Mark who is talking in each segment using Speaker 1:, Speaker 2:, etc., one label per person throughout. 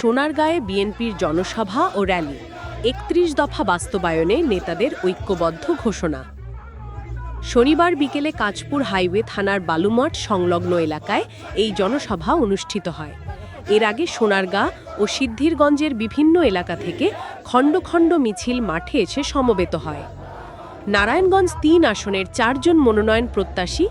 Speaker 1: সোনারগাঁয়ে বিএনপির জনসভা ও র্যালি, একত্রিশ দফা বাস্তবায়নে নেতাদের ঐক্যবদ্ধ ঘোষণা। শনিবার বিকেলে কাঁচপুর হাইওয়ে থানার বালুমঠ সংলগ্ন এলাকায় এই জনসভা অনুষ্ঠিত হয়। এর আগে সোনারগাঁ ও সিদ্ধিরগঞ্জের বিভিন্ন এলাকা থেকে খণ্ড খণ্ড মিছিল মাঠে এসে সমবেত হয়। নারায়ণগঞ্জ তিন আসনের চারজন মনোনয়ন প্রত্যাশী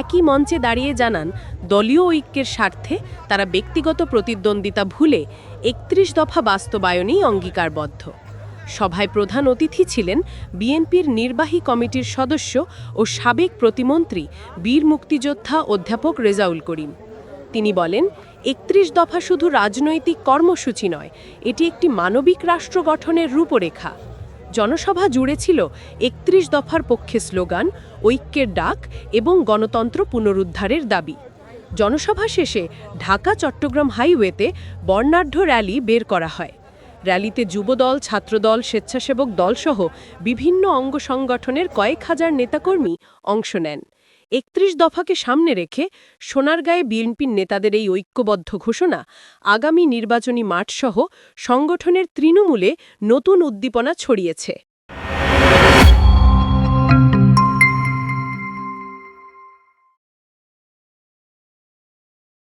Speaker 1: একই মঞ্চে দাঁড়িয়ে জানান, দলীয় ঐক্যের স্বার্থে তারা ব্যক্তিগত প্রতিদ্বন্দ্বিতা ভুলে একত্রিশ দফা বাস্তবায়নেই অঙ্গীকারবদ্ধ। সভায় প্রধান অতিথি ছিলেন বিএনপির নির্বাহী কমিটির সদস্য ও সাবেক প্রতিমন্ত্রী বীর মুক্তিযোদ্ধা অধ্যাপক রেজাউল করিম। তিনি বলেন, একত্রিশ দফা শুধু রাজনৈতিক কর্মসূচি নয়, এটি একটি মানবিক রাষ্ট্র গঠনের রূপরেখা। জনসভা জুড়ে ছিল একত্রিশ দফার পক্ষে স্লোগান, ঐক্যের ডাক এবং গণতন্ত্র পুনরুদ্ধারের দাবি। জনসভা শেষে ঢাকা চট্টগ্রাম হাইওয়েতে বর্ণাঢ্য র্যালি বের করা হয়। র্যালিতে যুবদল, ছাত্রদল, স্বেচ্ছাসেবক দলসহ বিভিন্ন অঙ্গ সংগঠনের কয়েক হাজার নেতাকর্মী অংশ নেন। একত্রিশ দফাকে সামনে রেখে সোনারগাঁয়ে বিএনপির নেতাদের এই ঐক্যবদ্ধ ঘোষণা আগামী নির্বাচনী মাঠসহ সংগঠনের তৃণমূলে নতুন উদ্দীপনা ছড়িয়েছে।